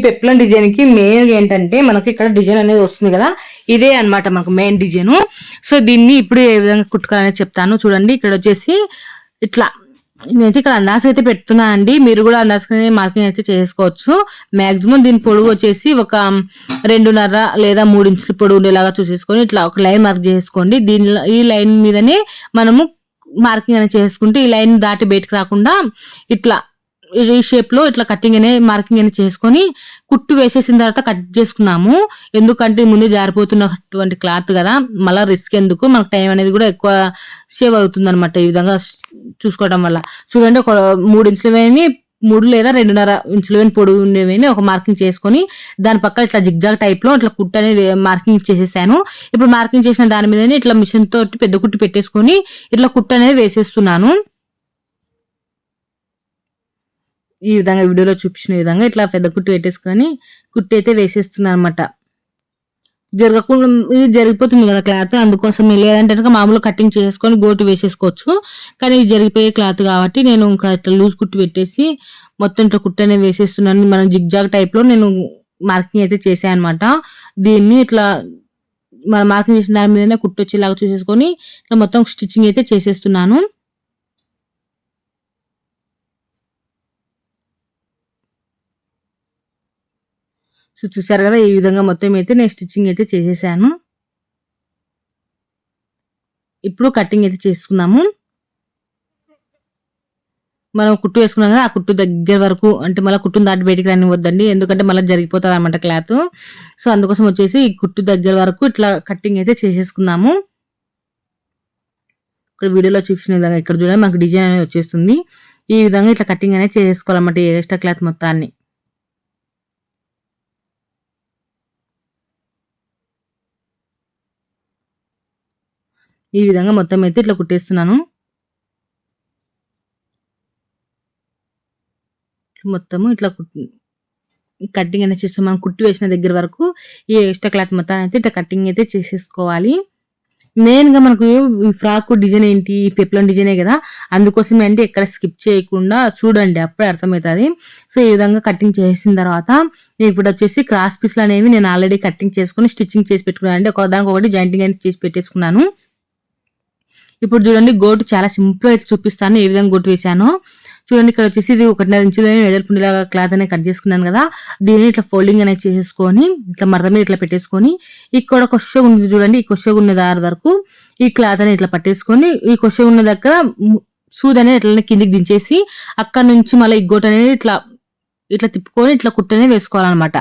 ఈ పెప్లం డిజైన్కి మెయిన్ ఏంటంటే మనకి ఇక్కడ డిజైన్ అనేది వస్తుంది కదా ఇదే అన్నమాట మనకు మెయిన్ డిజైన్. సో దీన్ని ఇప్పుడు ఏ విధంగా కుట్టుకోవాలని చెప్తాను చూడండి. ఇక్కడ వచ్చేసి ఇట్లా నేనైతే ఇక్కడ అందాస అయితే పెడుతున్నా అండి. మీరు కూడా అందాసుకునే మార్కింగ్ అయితే చేసుకోవచ్చు. మాక్సిమం దీని పొడవు వచ్చేసి ఒక రెండున్నర లేదా మూడు ఇంచుల పొడవు ఉండేలాగా చూసేసుకొని ఇట్లా ఒక లైన్ మార్క్ చేసుకోండి. దీని ఈ లైన్ మీదనే మనము మార్కింగ్ అనేది చేసుకుంటే ఈ లైన్ దాటి బయటకు రాకుండా ఇట్లా ఈ షేప్లో ఇట్లా కటింగ్ అనే మార్కింగ్ అని చేసుకొని కుట్టు వేసేసిన తర్వాత కట్ చేసుకున్నాము. ఎందుకంటే ముందే జారిపోతున్నటువంటి క్లాత్ కదా మళ్ళీ రిస్క్ ఎందుకు? మనకు టైం అనేది కూడా ఎక్కువ సేవ్ అవుతుంది అనమాట ఈ విధంగా చూసుకోవడం వల్ల. చూడండి ఒక మూడు ఇంచులు వేని మూడు లేదా రెండున్నర ఇంచులు వేని పొడుగు ఉండేవి ఒక మార్కింగ్ చేసుకొని దాని పక్కన ఇట్లా జిగ్జాగ్ టైప్లో ఇట్లా కుట్టు అనేది మార్కింగ్ చేసేసాను. ఇప్పుడు మార్కింగ్ చేసిన దాని మీదనే ఇట్లా మిషన్ తోటి పెద్ద కుట్టు పెట్టేసుకొని ఇట్లా కుట్టు అనేది వేసేస్తున్నాను. ఈ విధంగా వీడియోలో చూపించిన విధంగా ఇట్లా పెద్ద కుట్టు పెట్టేసుకొని కుట్టు అయితే వేసేస్తున్నాను అనమాట జరగకుండా ఇది జరిగిపోతుంది కదా క్లాత్ అందుకోసం లేదంటే కనుక మామూలు కటింగ్ చేసుకొని గోటు వేసేసుకోవచ్చు. కానీ ఇది జరిగిపోయే క్లాత్ కాబట్టి నేను ఇంకా ఇట్లా లూజ్ కుట్టు పెట్టేసి మొత్తం ఇట్లా కుట్టనే వేసేస్తున్నాను. మనం జిగ్జాగ్ టైప్లో నేను మార్కింగ్ అయితే చేశాను అనమాట దీన్ని ఇట్లా మనం మార్కింగ్ చేసిన దాని మీదనే కుట్టు వచ్చేలాగా చూసేసుకొని ఇట్లా మొత్తం స్టిచ్చింగ్ అయితే చేసేస్తున్నాను. సో చూసారు కదా ఈ విధంగా మొత్తం అయితే నేను స్టిచ్చింగ్ అయితే చేసేసాను. ఇప్పుడు కటింగ్ అయితే చేసుకున్నాము మనం కుట్టు వేసుకున్నాం కదా ఆ కుట్టు దగ్గర వరకు అంటే మళ్ళీ కుట్టును దాటి బయటికి రానివద్దండి ఎందుకంటే మళ్ళీ జరిగిపోతుంది అనమాట క్లాత్. సో అందుకోసం వచ్చేసి ఈ కుట్టు దగ్గర వరకు ఇట్లా కటింగ్ అయితే చేసేసుకున్నాము ఇక్కడ వీడియోలో చూపించిన విధంగా ఇక్కడ చూడండి మనకు డిజైన్ అనేది వచ్చేస్తుంది. ఈ విధంగా ఇట్లా కటింగ్ అనేది చేసేసుకోవాలన్నమాట ఈ ఎక్స్ట్రా క్లాత్ మొత్తాన్ని. ఈ విధంగా మొత్తం అయితే ఇట్లా కుట్టేస్తున్నాను. మొత్తము ఇట్లా కటింగ్ అనేది చేస్తాం. మనం కుట్టి వేసిన దగ్గర వరకు ఈ ఎక్స్ట్రా క్లాత్ మొత్తం అయితే ఇట్లా కటింగ్ అయితే చేసేసుకోవాలి. మెయిన్గా మనకు ఈ ఫ్రాక్ డిజైన్ ఏంటి? ఈ పెప్లం డిజైనే కదా. అందుకోసమే అంటే ఎక్కడ స్కిప్ చేయకుండా చూడండి అప్పుడే అర్థమవుతుంది. సో ఈ విధంగా కటింగ్ చేసిన తర్వాత ఇప్పుడు వచ్చేసి క్రాస్ పీస్లు అనేవి నేను ఆల్రెడీ కటింగ్ చేసుకుని స్టిచ్చింగ్ చేసి పెట్టుకున్నాను. అంటే ఒకదానికి ఒకటి జాయింటింగ్ అనేది చేసి పెట్టేసుకున్నాను. ఇప్పుడు చూడండి గోటు చాలా సింపుల్ అయితే చూపిస్తాను ఏ విధంగా గోటు వేసాను చూడండి ఇక్కడ వచ్చేసి ఇది ఒకటిన్నర ఇంచులు వెడల్పుండేలాగా క్లాత్ అనేది కట్ చేసుకున్నాను కదా. దీన్ని ఇట్లా ఫోల్డింగ్ అనేది చేసేసుకొని ఇట్లా మరద మీద ఇట్లా పెట్టేసుకొని ఇక్కడ కొష ఉంది చూడండి ఈ కొష ఉన్న దారి వరకు ఈ క్లాత్ అనేది ఇట్లా పట్టేసుకొని ఈ కొష ఉన్న దగ్గర సూద్ అనేది ఇట్లా కిందికి దించేసి అక్కడ నుంచి మళ్ళీ ఈ అనేది ఇట్లా ఇట్లా తిప్పుకొని ఇట్లా కుట్టనే వేసుకోవాలన్నమాట.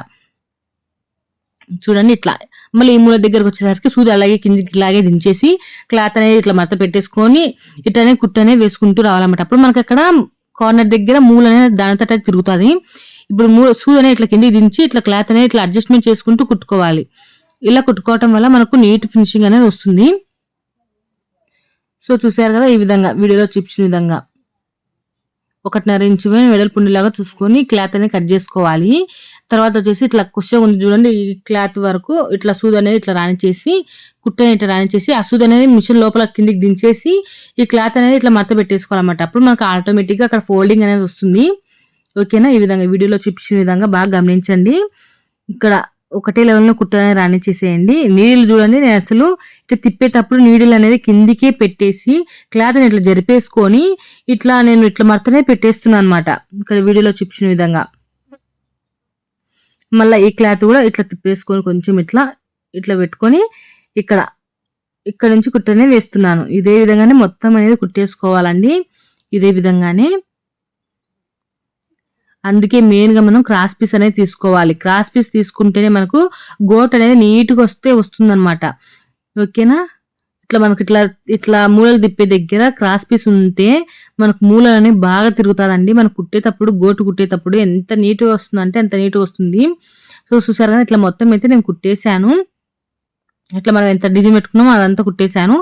చూడండి ఇట్లా. మళ్ళీ ఈ మూల దగ్గరకు వచ్చేసరికి సూది అలాగే కిందికి ఇలాగే దించేసి క్లాత్ అనేది ఇట్లా మత పెట్టేసుకొని ఇట్లనే కుట్టనే వేసుకుంటూ రావాలన్నమాట. అప్పుడు మనకి అక్కడ కార్నర్ దగ్గర మూల అనేది దానితట తిరుగుతుంది. ఇప్పుడు మూల సూది అనేది ఇట్లా కిందికి దించి ఇట్లా క్లాత్ అనేది ఇట్లా అడ్జస్ట్మెంట్ చేసుకుంటూ కుట్టుకోవాలి. ఇలా కుట్టుకోవటం వల్ల మనకు నీట్ ఫినిషింగ్ అనేది వస్తుంది. సో చూసారు కదా ఈ విధంగా వీడియోలో చూపించిన విధంగా. ఒకటిన్నర ఇంచు వెడల్పు ఉండేలాగా చూసుకొని క్లాత్ అనేది కట్ చేసుకోవాలి. తర్వాత వచ్చేసి ఇట్లా క్వశ్చన్ ఉంది చూడండి ఈ క్లాత్ వరకు ఇట్లా సూద్ అనేది ఇట్లా రానిచేసి కుట్ట ఇట్లా రానిచేసి ఆ సూద్ అనేది మిషన్ లోపల కిందికి దించేసి ఈ క్లాత్ అనేది ఇట్లా మడత పెట్టేసుకోవాలన్నమాట. అప్పుడు మనకు ఆటోమేటిక్గా అక్కడ ఫోల్డింగ్ అనేది వస్తుంది. ఓకేనా? ఈ విధంగా వీడియోలో చూపించిన విధంగా బాగా గమనించండి. ఇక్కడ ఒకటే లెవెల్లో కుట్ట అనేది రానిచ్చేసేయండి నీళ్ళు చూడండి నేను అసలు ఇట్లా తిప్పేటప్పుడు నీడిల్ అనేది కిందికే పెట్టేసి క్లాత్ ఇట్లా జరిపేసుకొని ఇట్లా నేను ఇట్లా మడతనే పెట్టేస్తున్నాను అనమాట ఇక్కడ వీడియోలో చూపించిన విధంగా. మళ్ళీ ఈ క్లాత్ కూడా ఇట్లా తిప్పేసుకొని కొంచెం ఇట్లా ఇట్లా పెట్టుకొని ఇక్కడ ఇక్కడ నుంచి కుట్టనే వేస్తున్నాను. ఇదే విధంగానే మొత్తం అనేది కుట్టేసుకోవాలండి. ఇదే విధంగానే. అందుకే మెయిన్గా మనం క్రాస్ పీస్ అనేది తీసుకోవాలి. క్రాస్ పీస్ తీసుకుంటేనే మనకు గోట్ అనేది నీట్గా వస్తే వస్తుందన్నమాట. ఓకేనా? ఇట్లా మనకి ఇట్లా ఇట్లా మూలలు తిప్పే దగ్గర క్రాస్ పీస్ ఉంటే మనకు మూలలు అనేవి బాగా తిరుగుతుందండి. మనం కుట్టేటప్పుడు గోటు కుట్టేటప్పుడు ఎంత నీట్గా వస్తుందంటే అంత నీట్గా వస్తుంది. సో చూసారు కదా ఇట్లా మొత్తం అయితే నేను కుట్టేశాను. ఇట్లా మనం ఎంత డిజైన్ పెట్టుకున్నామో అదంతా కుట్టేశాను.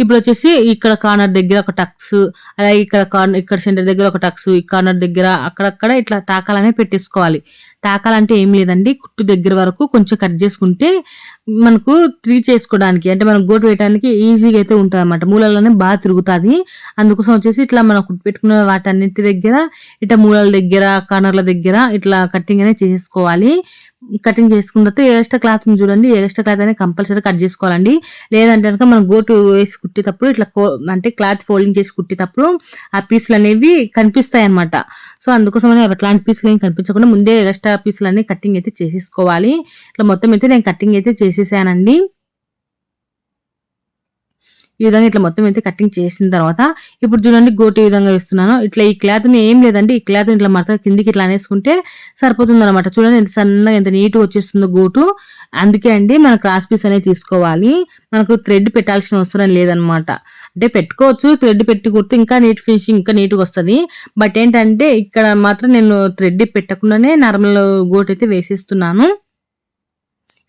ఇప్పుడు వచ్చేసి ఇక్కడ కార్నర్ దగ్గర ఒక టక్స్ అలాగే ఇక్కడ కార్నర్ ఇక్కడ సెంటర్ దగ్గర ఒక టక్స్ ఈ కార్నర్ దగ్గర అక్కడక్కడ ఇట్లా టాకాలనే పెట్టేసుకోవాలి. టాకాలంటే ఏం లేదండి కుట్టు దగ్గర వరకు కొంచెం కట్ చేసుకుంటే మనకు త్రీ చేసుకోవడానికి అంటే మనం గోటు వేయడానికి ఈజీగా అయితే ఉంటుంది అనమాట మూలలోనే బాగా తిరుగుతుంది. అందుకోసం వచ్చేసి ఇట్లా మనం కుట్టు పెట్టుకున్న వాటన్నిటి దగ్గర ఇట్లా మూలల దగ్గర కార్నర్ల దగ్గర ఇట్లా కటింగ్ అనేది చేసేసుకోవాలి. కటింగ్ చేసుకున్న తర్వాత ఎక్స్ట్రా క్లాత్ చూడండి ఎక్స్ట్రా క్లాత్ అనేది కంపల్సరీ కట్ చేసుకోవాలండి. లేదంటే కనుక మనం గోటు వేసి కుట్టేటప్పుడు ఇట్లా అంటే క్లాత్ ఫోల్డింగ్ చేసి కుట్టేటప్పుడు ఆ పీసులు అనేవి కనిపిస్తాయి అనమాట సో అందుకోసం అట్లాంటి పీసులు ఏం కనిపించకుండా ముందే ఎక్స్ట్రా పీసులు అన్ని కటింగ్ అయితే చేసేసుకోవాలి. ఇట్లా మొత్తం అయితే నేను కటింగ్ అయితే చేసేసానండి. ఈ విధంగా ఇట్లా మొత్తం అయితే కటింగ్ చేసిన తర్వాత ఇప్పుడు చూడండి గోటు ఈ విధంగా వేస్తున్నాను. ఇట్లా ఈ క్లాత్ని ఏం లేదండి. ఈ క్లాత్ ఇట్లా మడత కిందికి ఇట్లా అనేసుకుంటే సరిపోతుంది అనమాట చూడండి ఎంత సన్నగా ఎంత నీట్గా వచ్చేస్తుందో గోటు అందుకే అండి మన క్రాస్ పీస్ అనేది తీసుకోవాలి. మనకు థ్రెడ్ పెట్టాల్సిన అవసరం లేదనమాట అంటే పెట్టుకోవచ్చు. థ్రెడ్ పెట్టి కుడితే ఇంకా నీట్ ఫినిషింగ్ ఇంకా నీట్గా వస్తుంది. బట్ ఏంటంటే ఇక్కడ మాత్రం నేను థ్రెడ్ పెట్టకుండానే నార్మల్ గోటు అయితే వేసేస్తున్నాను.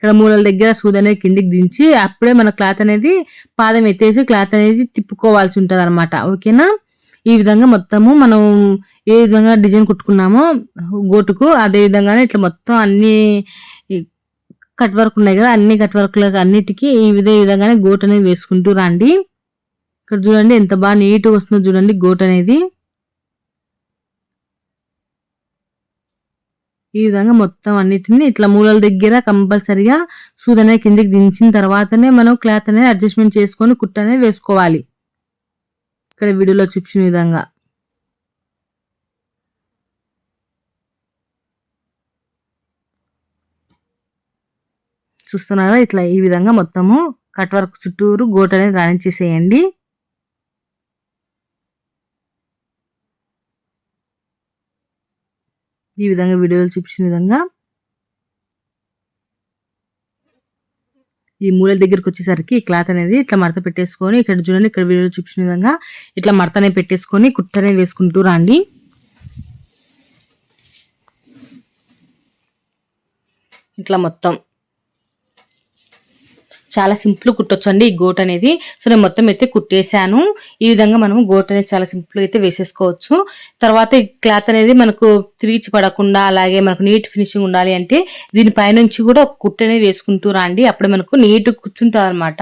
ఇక్కడ మూలల దగ్గర సూది అనేది కిందికి దించి అప్పుడే మన క్లాత్ అనేది పాదం ఎత్తేసి క్లాత్ అనేది తిప్పుకోవాల్సి ఉంటుంది అనమాట ఓకేనా? ఈ విధంగా మొత్తము మనం ఏ విధంగా డిజైన్ కుట్టుకున్నామో గోటుకు అదే విధంగానే ఇట్లా మొత్తం అన్ని కట్ వర్క్ ఉన్నాయి కదా అన్ని కట్ వర్క్లకు అన్నిటికీ ఈ విధే విధంగానే గోట్ అనేది వేసుకుంటూ రండి. ఇక్కడ చూడండి ఎంత బాగా నీట్గా వస్తుందో చూడండి గోట్ అనేది. ఈ విధంగా మొత్తం అన్నిటిని ఇట్లా మూలల దగ్గర కంపల్సరిగా సూద్ అనేది కిందికి దించిన తర్వాతనే మనం క్లాత్ అనేది అడ్జస్ట్మెంట్ చేసుకొని కుట్ట అనేది వేసుకోవాలి. ఇక్కడ వీడియోలో చూపించిన విధంగా. చూస్తున్నారా? ఇట్లా ఈ విధంగా మొత్తము కట్ వర్క్ చుట్టూరు గోట్ అనేది రాణించేసేయండి. ఈ విధంగా వీడియోలో చూపించిన విధంగా ఈ మూల దగ్గరికి వచ్చేసరికి ఈ క్లాత్ అనేది ఇట్లా మడత పెట్టేసుకొని ఇక్కడ చూడండి ఇక్కడ వీడియోలో చూపించిన విధంగా ఇట్లా మడతనే పెట్టేసుకొని కుట్టనే వేసుకుంటూ రండి. ఇట్లా మొత్తం చాలా సింపుల్ కుట్టొచ్చండి ఈ గోట్ అనేది. సో నేను మొత్తం అయితే కుట్టేశాను. ఈ విధంగా మనం గోట్ అనేది చాలా సింపుల్ అయితే వేసేసుకోవచ్చు. తర్వాత ఈ క్లాత్ అనేది మనకు తిరిగి పడకుండా అలాగే మనకు నీట్ ఫినిషింగ్ ఉండాలి అంటే దీనిపైనుంచి కూడా ఒక కుట్టు అనేది వేసుకుంటూ రండి. అప్పుడు మనకు నీట్ కూర్చుంటుంది అనమాట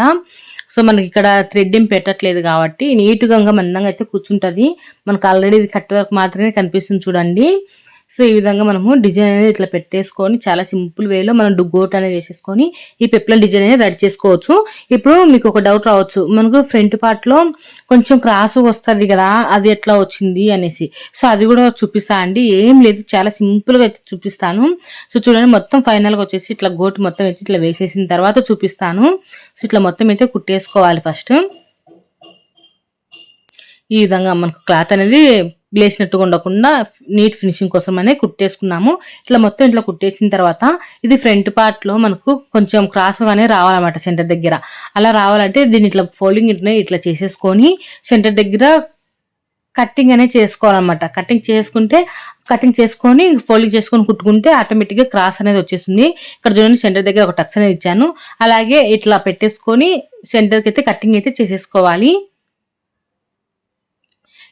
సో మనకి ఇక్కడ థ్రెడ్ ఏం పెట్టట్లేదు కాబట్టి నీట్గా మందంగా అయితే కూర్చుంటుంది. మనకు ఆల్రెడీ కట్ వర్క్ మాత్రమే కనిపిస్తుంది చూడండి. సో ఈ విధంగా మనము డిజైన్ అనేది ఇట్లా పెట్టేసుకొని చాలా సింపుల్ వేలో మనం గోట్ అనేది వేసేసుకొని ఈ పెప్లన్ డిజైన్ అనేది రెడీ చేసుకోవచ్చు. ఇప్పుడు మీకు ఒక డౌట్ రావచ్చు. మనకు ఫ్రంట్ పార్ట్లో కొంచెం క్రాస్ వస్తుంది కదా అది ఎట్లా వచ్చింది అనేసి. సో అది కూడా చూపిస్తా అండి. ఏం లేదు చాలా సింపుల్గా అయితే చూపిస్తాను. సో చూడండి మొత్తం ఫైనల్గా వచ్చేసి ఇట్లా గోటు మొత్తం వచ్చి ఇట్లా వేసేసిన తర్వాత చూపిస్తాను. సో ఇట్లా మొత్తం అయితే కుట్టేసుకోవాలి ఫస్ట్. ఈ విధంగా మనకు క్లాత్ అనేది లేచినట్టుగా ఉండకుండా నీట్ ఫినిషింగ్ కోసం అనే కుట్టేసుకున్నాము. ఇట్లా మొత్తం ఇట్లా కుట్టేసిన తర్వాత ఇది ఫ్రంట్ పార్ట్లో మనకు కొంచెం క్రాస్గానే రావాలన్నమాట సెంటర్ దగ్గర. అలా రావాలంటే దీన్ని ఇట్లా ఫోల్డింగ్ ఇట్లా ఇట్లా చేసేసుకొని సెంటర్ దగ్గర కట్టింగ్ అనేది చేసుకోవాలన్నమాట. కటింగ్ చేసుకుంటే కటింగ్ చేసుకొని ఫోల్డింగ్ చేసుకొని కుట్టుకుంటే ఆటోమేటిక్గా క్రాస్ అనేది వచ్చేస్తుంది. ఇక్కడ చూడండి సెంటర్ దగ్గర ఒక టక్స్ అనేది ఇచ్చాను. అలాగే ఇట్లా పెట్టేసుకొని సెంటర్కి అయితే కటింగ్ అయితే చేసేసుకోవాలి.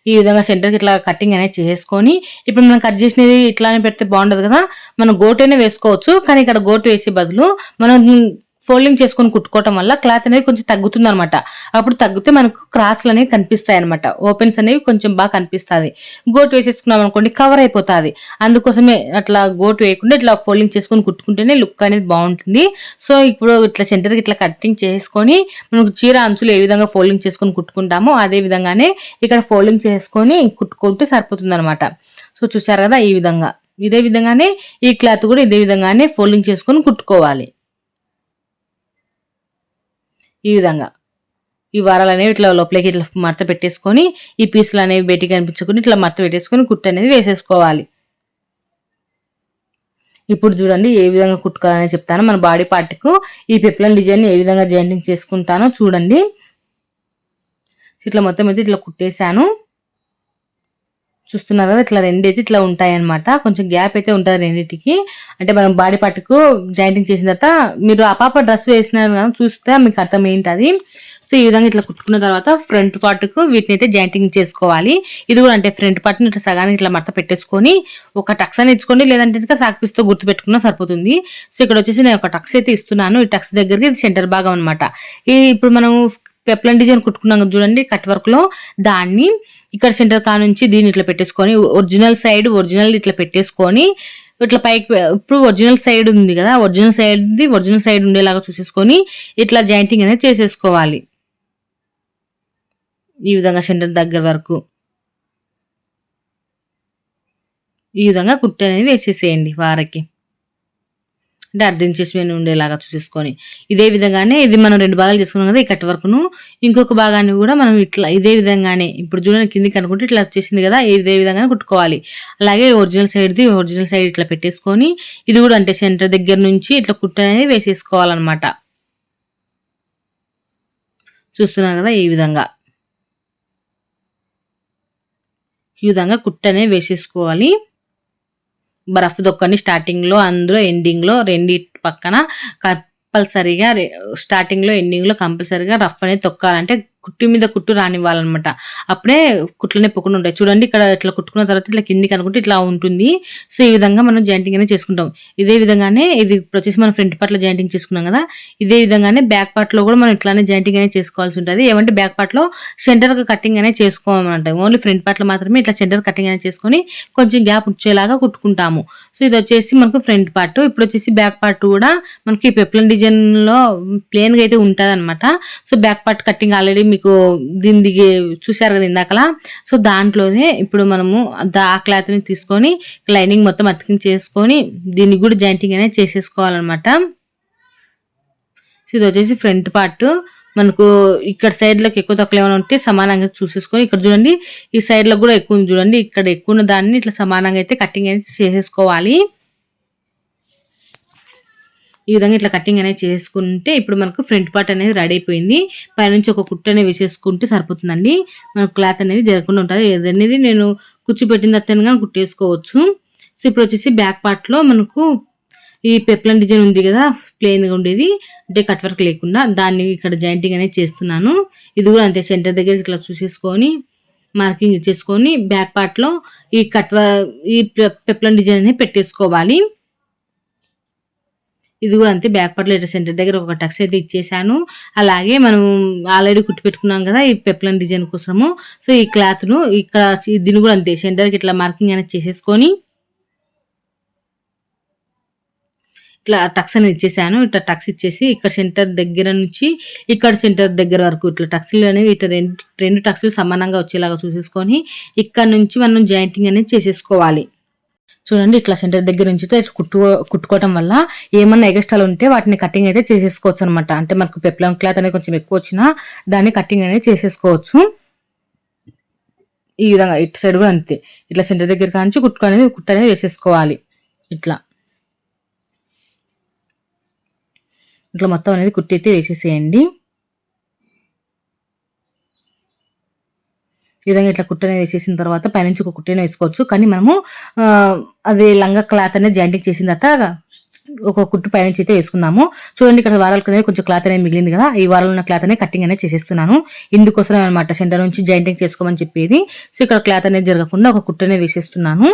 ఈ విధంగా సెంటర్కి ఇట్లా కటింగ్ అనేది చేసుకొని ఇప్పుడు మనం కట్ చేసినది ఇట్లానే పెడితే బాగుండదు కదా మనం గోటైనా వేసుకోవచ్చు కానీ ఇక్కడ గోటు వేసే బదులు మనం ఫోల్డింగ్ చేసుకొని కుట్టుకోవటం వల్ల క్లాత్ అనేది కొంచెం తగ్గుతుంది అనమాట అప్పుడు తగ్గితే మనకు క్రాస్లు అనేవి కనిపిస్తాయి అనమాట ఓపెన్స్ అనేవి కొంచెం బాగా కనిపిస్తుంది. గోటు వేసేసుకున్నాం అనుకోండి కవర్ అయిపోతుంది. అందుకోసమే అట్లా గోటు వేయకుండా ఇట్లా ఫోల్డింగ్ చేసుకొని కుట్టుకుంటేనే లుక్ అనేది బాగుంటుంది. సో ఇప్పుడు ఇట్లా సెంటర్కి ఇట్లా కటింగ్ చేసుకొని మనకు చీర అంచులు ఏ విధంగా ఫోల్డింగ్ చేసుకొని కుట్టుకుంటామో అదే విధంగానే ఇక్కడ ఫోల్డింగ్ చేసుకొని కుట్టుకుంటే సరిపోతుంది అనమాట సో చూసారు కదా ఈ విధంగా. ఇదే విధంగానే ఈ క్లాత్ కూడా ఇదే విధంగానే ఫోల్డింగ్ చేసుకొని కుట్టుకోవాలి. ఈ విధంగా. ఈ వారాలు అనేవి ఇట్లా లోపలికి ఇట్లా మడత పెట్టేసుకొని ఈ పీసులు అనేవి బయటికి కనిపించుకొని ఇట్లా మడత పెట్టేసుకొని కుట్టు అనేది వేసేసుకోవాలి. ఇప్పుడు చూడండి ఏ విధంగా కుట్టుకోవాలని చెప్తాను. మన బాడీ పార్ట్కు ఈ పెప్లన్ డిజైన్ ఏ విధంగా జాయింటింగ్ చేసుకుంటానో చూడండి. ఇట్లా మొత్తం అయితే ఇట్లా కుట్టేశాను. చూస్తున్నారు కదా ఇట్లా రెండైతే ఇట్లా ఉంటాయన్నమాట. కొంచెం గ్యాప్ అయితే ఉంటుంది రెండింటికి. అంటే మనం బాడీ పార్ట్కు జాయింటింగ్ చేసిన తర్వాత మీరు ఆ పాప డ్రెస్ వేసినారు కదా చూస్తే మీకు అర్థం ఏంటది. సో ఈ విధంగా ఇట్లా కుట్టుకున్న తర్వాత ఫ్రంట్ పార్ట్కు వీటిని అయితే జాయింటింగ్ చేసుకోవాలి. ఇది కూడా అంటే ఫ్రంట్ పార్ట్ని ఇట్లా సగానికి ఇట్లా మడత పెట్టేసుకొని ఒక టక్స్ అని ఇచ్చుకోండి లేదంటే ఇంకా సాక్పిస్తో గుర్తు పెట్టుకున్నా సరిపోతుంది. సో ఇక్కడ వచ్చేసి నేను ఒక టక్స్ అయితే ఇస్తున్నాను. ఈ టక్స్ దగ్గరికి ఇది సెంటర్ భాగం అనమాట ఇది ఇప్పుడు మనం పెప్లన్ డిజైన్ కుట్టుకున్నాం చూడండి కట్ వర్క్లో. దాన్ని ఇక్కడ సెంటర్ కా నుంచి దీన్ని ఇట్లా పెట్టేసుకొని ఒరిజినల్ సైడ్ ఒరిజినల్ ఇట్లా పెట్టేసుకొని ఇట్లా పైకి ఇప్పుడు ఒరిజినల్ సైడ్ ఉంది కదా ఒరిజినల్ సైడ్ది ఒరిజినల్ సైడ్ ఉండేలాగా చూసేసుకొని ఇట్లా జాయింటింగ్ అనేది చేసేసుకోవాలి. ఈ విధంగా సెంటర్ దగ్గర వరకు. ఈ విధంగా కుట్టు అనేది వేసేసేయండి వారకి. అంటే అర్థం చేసుకుని ఉండేలాగా చూసేసుకొని. ఇదే విధంగానే ఇది మనం రెండు భాగాలు చేసుకున్నాం కదా ఈ కట్ వర్క్ను. ఇంకొక భాగాన్ని కూడా మనం ఇట్లా ఇదే విధంగానే ఇప్పుడు చూడండి కిందికి అనుకుంటే ఇట్లా వచ్చేసింది కదా ఇదే విధంగానే కుట్టుకోవాలి. అలాగే ఒరిజినల్ సైడ్ది ఒరిజినల్ సైడ్ ఇట్లా పెట్టేసుకొని ఇది కూడా అంటే సెంటర్ దగ్గర నుంచి ఇట్లా కుట్టు అనేది వేసేసుకోవాలన్నమాట. చూస్తున్నారు కదా ఈ విధంగా. ఈ విధంగా కుట్టనే వేసేసుకోవాలి. రఫ్ దొక్కని స్టార్టింగ్లో అందులో ఎండింగ్లో రెండిటి పక్కన కంపల్సరీగా స్టార్టింగ్లో ఎండింగ్లో కంపల్సరీగా రఫ్ అనేది తొక్కాలంటే కుట్టు మీద కుట్టు రానివ్వాలన్నమాట. అప్పుడే కుట్లు నెప్పకుండా ఉంటాయి. చూడండి ఇక్కడ ఇట్లా కుట్టుకున్న తర్వాత ఇట్లా కిందికి అనుకుంటే ఇట్లా ఉంటుంది. సో ఈ విధంగా మనం జాయింటింగ్ అనేది చేసుకుంటాం. ఇదే విధంగానే ఇది ఇప్పుడు వచ్చేసి మనం ఫ్రంట్ పార్ట్లో జాయింటింగ్ చేసుకున్నాం కదా ఇదే విధంగానే బ్యాక్ పార్ట్లో కూడా మనం ఇట్లానే జాయింటింగ్ అనేది చేసుకోవాల్సి ఉంటుంది. ఏమంటే బ్యాక్ పార్ట్లో సెంటర్ కటింగ్ అనేది చేసుకోవాలంట ఓన్లీ ఫ్రంట్ పార్ట్లో మాత్రమే ఇట్లా సెంటర్ కటింగ్ అనేది చేసుకొని కొంచెం గ్యాప్ వచ్చేలాగా కుట్టుకుంటాము. సో ఇది వచ్చేసి మనకు ఫ్రంట్ పార్ట్ ఇప్పుడు వచ్చేసి బ్యాక్ పార్ట్ కూడా మనకి పెప్లన్ డిజైన్లో గా అయితే ఉంటుంది అనమాట so back part cutting already మీకు దీని దిగి చూశారు కదా ఇందాకలా? సో దాంట్లోనే ఇప్పుడు మనము ఆ క్లాత్ని తీసుకొని లైనింగ్ మొత్తం అతికింగ్ చేసుకొని దీనికి కూడా జాయింటింగ్ అనేది చేసేసుకోవాలన్నమాట. సో ఇది వచ్చేసి ఫ్రంట్ పార్ట్. మనకు ఇక్కడ సైడ్లోకి ఎక్కువ తక్కువ ఏమైనా ఉంటే సమానంగా చూసేసుకొని ఇక్కడ చూడండి ఈ సైడ్లో కూడా ఎక్కువ చూడండి ఇక్కడ ఎక్కువ ఉన్న దాన్ని ఇట్లా సమానంగా అయితే కటింగ్ అనేది చేసేసుకోవాలి. ఈ విధంగా ఇట్లా కటింగ్ అనేది చేసుకుంటే ఇప్పుడు మనకు ఫ్రంట్ పార్ట్ అనేది రెడీ అయిపోయింది. పైనుంచి ఒక కుట్టు అనేది వేసేసుకుంటే సరిపోతుందండి. మనకు క్లాత్ అనేది జరగకుండా ఉంటుంది. ఏదనేది నేను కూర్చోబెట్టిన తర్వాత కుట్టేసుకోవచ్చు. సో ఇప్పుడు వచ్చేసి బ్యాక్ పార్ట్లో మనకు ఈ పెప్లన్ డిజైన్ ఉంది కదా ప్లెయిన్గా ఉండేది. అంటే కట్ వర్క్ లేకుండా దాన్ని ఇక్కడ జాయింటింగ్ అనేది చేస్తున్నాను. ఇది కూడా అంతే సెంటర్ దగ్గర ఇట్లా చూసేసుకొని మార్కింగ్ ఇచ్చేసుకొని బ్యాక్ పార్ట్లో ఈ కట్ ఈ పెప్లన్ డిజైన్ అనేది పెట్టేసుకోవాలి. ఇది కూడా అంతే బ్యాక్ పట్ల లెటర్ సెంటర్ దగ్గర ఒక టక్స్ అయితే ఇచ్చేసాను అలాగే మనం ఆల్రెడీ కుట్టి పెట్టుకున్నాం కదా ఈ పెప్లన్ డిజైన్ కోసము. సో ఈ క్లాత్ను ఇక్కడ దీన్ని కూడా అంతే సెంటర్కి ఇట్లా మార్కింగ్ అనేది చేసేసుకొని ఇట్లా టక్స్ అనేది ఇచ్చేసాను ఇట్లా టక్స్ ఇచ్చేసి ఇక్కడ సెంటర్ దగ్గర నుంచి ఇక్కడ సెంటర్ దగ్గర వరకు ఇట్లా టక్స్లు అనేవి ఇట్లా రెండు రెండు టక్స్లు సమానంగా వచ్చేలాగా చూసేసుకొని ఇక్కడ నుంచి మనం జాయింటింగ్ అనేది చేసేసుకోవాలి. చూడండి ఇట్లా సెంటర్ దగ్గర నుంచి కుట్టు కుట్టుకోవటం వల్ల ఏమన్నా ఎగస్ట్రాలు ఉంటే వాటిని కటింగ్ అయితే చేసేసుకోవచ్చు అనమాట అంటే మనకు పెప్లం క్లాత్ అనేది కొంచెం ఎక్కువ వచ్చినా దాన్ని కటింగ్ అనేది చేసేసుకోవచ్చు. ఈ విధంగా ఇటు సైడ్ కూడా అంతే. ఇట్లా సెంటర్ దగ్గర కాంచి కుట్టు అనేది కుట్టు అనేది వేసేసుకోవాలి. ఇట్లా. ఇట్లా మొత్తం అనేది కుట్టి అయితే వేసేసేయండి. ఈ విధంగా ఇట్లా కుట్టనే వేసేసిన తర్వాత పైనుంచి ఒక కుట్టనే వేసుకోవచ్చు. కానీ మనము అది లంగా క్లాత్ అనేది జాయింటింగ్ చేసిన తర్వాత ఒక కుట్టు పైనుంచి అయితే వేసుకున్నాము చూడండి ఇక్కడ వారాలకు అనేది కొంచెం క్లాత్ అనేది మిగిలింది కదా ఈ వారాలు ఉన్న క్లాత్ అనేది కటింగ్ అనేది చేసేస్తున్నాను. ఇందుకోసం అనమాట సెంటర్ నుంచి జాయింటింగ్ చేసుకోమని చెప్పేది. సో ఇక్కడ క్లాత్ అనేది జరగకుండా ఒక కుట్టనే వేసేస్తున్నాను.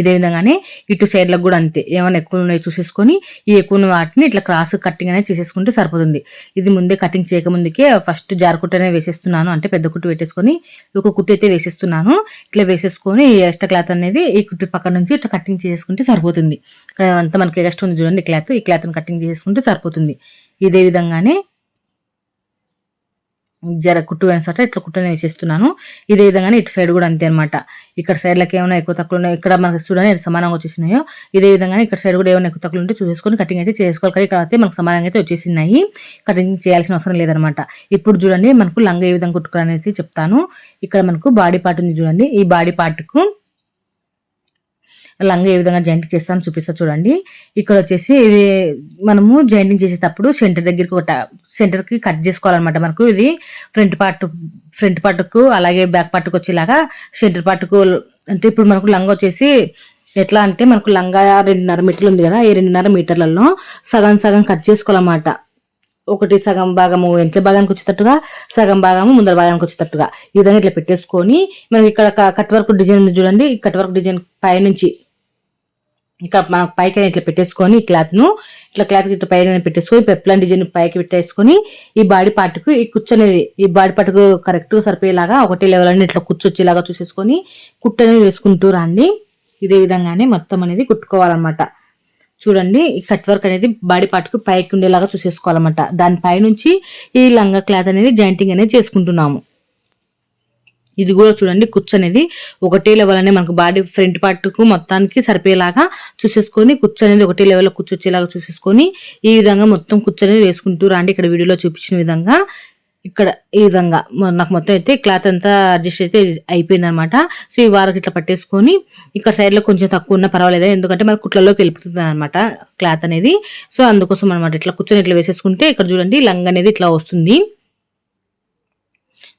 ఇదే విధంగానే ఇటు సైడ్లకు కూడా అంతే. ఏమైనా ఎక్కువ ఉన్నాయో చూసేసుకొని ఈ ఎక్కువ ఉన్న వాటిని ఇట్లా క్రాస్ కట్టింగ్ అనేది చేసేసుకుంటే సరిపోతుంది. ఇది ముందే కటింగ్ చేయకముందుకే ఫస్ట్ జార్ కుట్టు అనేది వేసేస్తున్నాను. అంటే పెద్ద కుట్టు పెట్టేసుకొని ఒక కుట్టు అయితే వేసేస్తున్నాను. ఇట్లా వేసేసుకొని ఈ ఎక్స్ట్రా క్లాత్ అనేది ఈ కుట్టు పక్క నుంచి ఇట్లా కటింగ్ చేసేసుకుంటే సరిపోతుంది. అంతా మనకి ఎక్స్ట్రా ఉంది చూడండి క్లాత్ ఈ క్లాత్ని కటింగ్ చేసేసుకుంటే సరిపోతుంది. ఇదే విధంగానే జర కుట్టు చోట ఇట్లా కుట్టనే వేసేస్తున్నాను. ఇదే విధంగానే ఇటు సైడ్ కూడా అంతే అనమాట ఇక్కడ సైడ్లకు ఏమైనా ఎక్కువ తక్కువ ఉన్నాయో ఇక్కడ మనకు చూడండి సమానంగా వచ్చేసినాయో ఇదే విధంగానే ఇక్కడ సైడ్ కూడా ఏమైనా ఎక్కువ తక్కువ ఉంటే చూసేసుకొని కటింగ్ అయితే చేసుకోవాలి. కానీ ఇక్కడ అయితే మనకు సమానంగా అయితే వచ్చేసినాయి. కటింగ్ చేయాల్సిన అవసరం లేదనమాట ఇప్పుడు చూడండి మనకు లంగా ఏ విధంగా కుట్టుకోవాలని చెప్తాను. ఇక్కడ మనకు బాడీ పార్ట్ ఉంది చూడండి. ఈ బాడీ పార్ట్కు లంగా ఏ విధంగా జాయింటింగ్ చేస్తామని చూపిస్తా చూడండి. ఇక్కడ వచ్చేసి ఇది మనము జాయింటింగ్ చేసేటప్పుడు సెంటర్ దగ్గరికి ఒక సెంటర్కి కట్ చేసుకోవాలన్నమాట మనకు. ఇది ఫ్రంట్ పార్ట్ ఫ్రంట్ పార్ట్కు అలాగే బ్యాక్ పార్ట్కు వచ్చేలాగా సెంటర్ పార్ట్కు అంటే ఇప్పుడు మనకు లంగా వచ్చేసి ఎట్లా అంటే మనకు లంగా రెండున్నర మీటర్లు ఉంది కదా ఈ రెండున్నర మీటర్లలో సగం సగం కట్ చేసుకోవాలన్నమాట. ఒకటి సగం భాగము వెంట్ల భాగానికి వచ్చేటట్టుగా సగం భాగము ముందర భాగానికి వచ్చేటట్టుగా. ఈ విధంగా ఇట్లా పెట్టేసుకొని మనం ఇక్కడ కట్ వర్క్ డిజైన్ చూడండి. ఈ కట్ వర్క్ డిజైన్ పైనుంచి ఇంకా మనం పైకి ఇట్లా పెట్టేసుకొని ఈ క్లాత్ను ఇట్లా క్లాత్ ఇట్లా పైన పెట్టేసుకొని పెప్లాన్ డిజైన్ పైకి పెట్టేసుకొని ఈ బాడీ పార్ట్కు ఈ కూర్చొనేది ఈ బాడీ పార్ట్కు కరెక్ట్గా సరిపోయేలాగా ఒకటే లెవెల్ అని ఇట్లా కూర్చొచ్చేలాగా చూసేసుకొని కుట్టు అనేది వేసుకుంటూ రండి. ఇదే విధంగానే మొత్తం అనేది కుట్టుకోవాలన్నమాట. చూడండి ఈ కట్ వర్క్ అనేది బాడీ పార్ట్కు పైకి ఉండేలాగా చూసేసుకోవాలన్నమాట. దానిపై నుంచి ఈ లంగా క్లాత్ అనేది జాయింటింగ్ అనేది చేసుకుంటున్నాము. ఇది కూడా చూడండి కుచ్చు అనేది ఒకటే లెవెల్ అనే మనకు బాడీ ఫ్రంట్ పార్ట్కు మొత్తానికి సరిపోయేలాగా చూసేసుకొని కుచ్చు అనేది ఒకటే లెవెల్ కూర్చొచ్చేలాగా చూసేసుకొని ఈ విధంగా మొత్తం కుచ్చు అనేది వేసుకుంటూ రాండి. ఇక్కడ వీడియోలో చూపించిన విధంగా ఇక్కడ ఈ విధంగా నాకు మొత్తం అయితే క్లాత్ అంతా అడ్జస్ట్ అయితే అయిపోయింది అనమాట సో ఈ వారకు ఇట్లా పట్టేసుకొని ఇక్కడ సైడ్లో కొంచెం తక్కువ ఉన్నా పర్వాలేదు ఎందుకంటే మన కుట్లలోకి వెళ్ళిపోతుంది అనమాట క్లాత్ అనేది. సో అందుకోసం అనమాట ఇట్లా కూర్చొని ఇట్లా వేసేసుకుంటే ఇక్కడ చూడండి లంగ్ అనేది ఇట్లా వస్తుంది.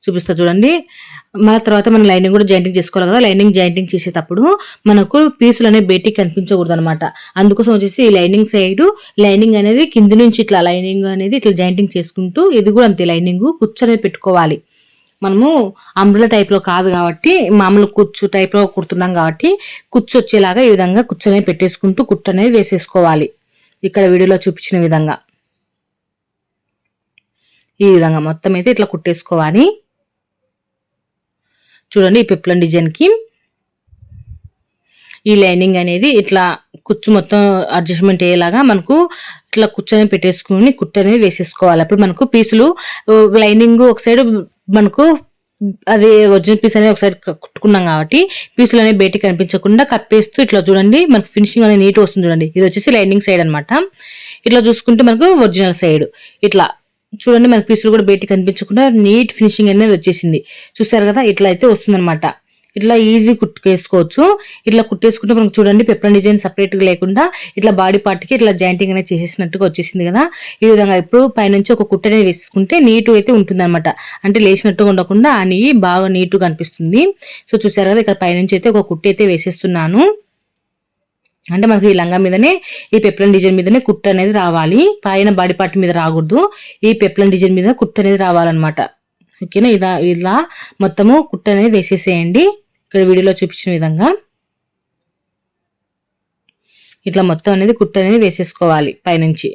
చూపిస్తా చూడండి. మన తర్వాత మనం లైనింగ్ కూడా జాయింటింగ్ చేసుకోవాలి కదా. లైనింగ్ జాయింటింగ్ చేసేటప్పుడు మనకు పీసులు అనేవి బయటికి కనిపించకూడదు అనమాట అందుకోసం వచ్చేసి ఈ లైనింగ్ సైడ్ లైనింగ్ అనేది కింది నుంచి ఇట్లా లైనింగ్ అనేది ఇట్లా జాయింటింగ్ చేసుకుంటూ ఇది కూడా అంతే లైనింగ్ కుచ్చు అనేది పెట్టుకోవాలి. మనము అంబ్రెలా టైప్లో కాదు కాబట్టి మామూలు కుచ్చు టైప్లో కుడుతున్నాం కాబట్టి కుచ్చు వచ్చేలాగా ఈ విధంగా కుచ్చు అనేది పెట్టేసుకుంటూ కుట్టు అనేది వేసేసుకోవాలి. ఇక్కడ వీడియోలో చూపించిన విధంగా. ఈ విధంగా మొత్తం అయితే ఇట్లా కుట్టేసుకోవాలి. చూడండి ఈ పిప్లం డిజైన్కి. ఈ లైనింగ్ అనేది ఇట్లా కుచ్చు మొత్తం అడ్జస్ట్మెంట్ అయ్యేలాగా మనకు ఇట్లా కుచ్చని పెట్టేసుకుని కుట్టు అనేది వేసేసుకోవాలి. అప్పుడు మనకు పీసులు లైనింగ్ ఒక సైడ్ మనకు అది ఒరిజినల్ పీస్ అనేది ఒకసారి కుట్టుకున్నాం కాబట్టి పీసులు అనేవి బయటికి కనిపించకుండా కప్పేస్తూ ఇట్లా చూడండి మనకు ఫినిషింగ్ అనేది నీట్ వస్తుంది చూడండి. ఇది వచ్చేసి లైనింగ్ సైడ్ అనమాట ఇట్లా చూసుకుంటే మనకు ఒరిజినల్ సైడ్ ఇట్లా చూడండి మనకి పీసులు కూడా బయటికి కనిపించకుండా నీట్ ఫినిషింగ్ అనేది వచ్చేసింది. చూసారు కదా? ఇట్లా అయితే వస్తుందన్నమాట. ఇట్లా ఈజీ కుట్టుకేసుకోవచ్చు. ఇట్లా కుట్టేసుకుంటే మనకు చూడండి పెప్పర్ డిజైన్ సపరేట్గా లేకుండా ఇట్లా బాడీ పార్ట్కి ఇట్లా జాయింటింగ్ అనేది చేసేసినట్టుగా వచ్చేసింది కదా? ఈ విధంగా ఇప్పుడు పైనుంచి ఒక కుట్ట అనేది వేసుకుంటే నీట్గా అయితే ఉంటుందన్నమాట. అంటే లేచినట్టుగా ఉండకుండా ఆ నెయ్యి బాగా నీట్గా అనిపిస్తుంది. సో చూసారు కదా? ఇక్కడ పైనుంచి అయితే ఒక కుట్ట అయితే వేసేస్తున్నాను. అంటే మనకి ఈ లంగా మీదనే ఈ పెప్లన్ డిజైన్ మీదనే కుట్ట అనేది రావాలి. పైన బాడీ పార్ట్ మీద రాకూడదు. ఈ పెప్లన్ డిజైన్ మీద కుట్ట అనేది రావాలన్నమాట. ఓకేనా? ఇలా ఇలా మొత్తము కుట్ట అనేది వేసేసేయండి. ఇక్కడ వీడియోలో చూపించిన విధంగా. ఇట్లా మొత్తం అనేది కుట్ట అనేది వేసేసుకోవాలి పైనుంచి.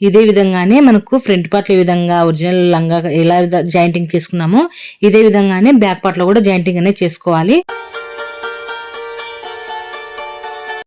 ఇదే విధంగానే మనకు ఫ్రంట్ పార్ట్లో ఏ విధంగా ఒరిజినల్ లంగా ఎలా జాయింటింగ్ చేసుకున్నామో ఇదే విధంగానే బ్యాక్ పార్ట్లో కూడా జాయింటింగ్ అనేది చేసుకోవాలి.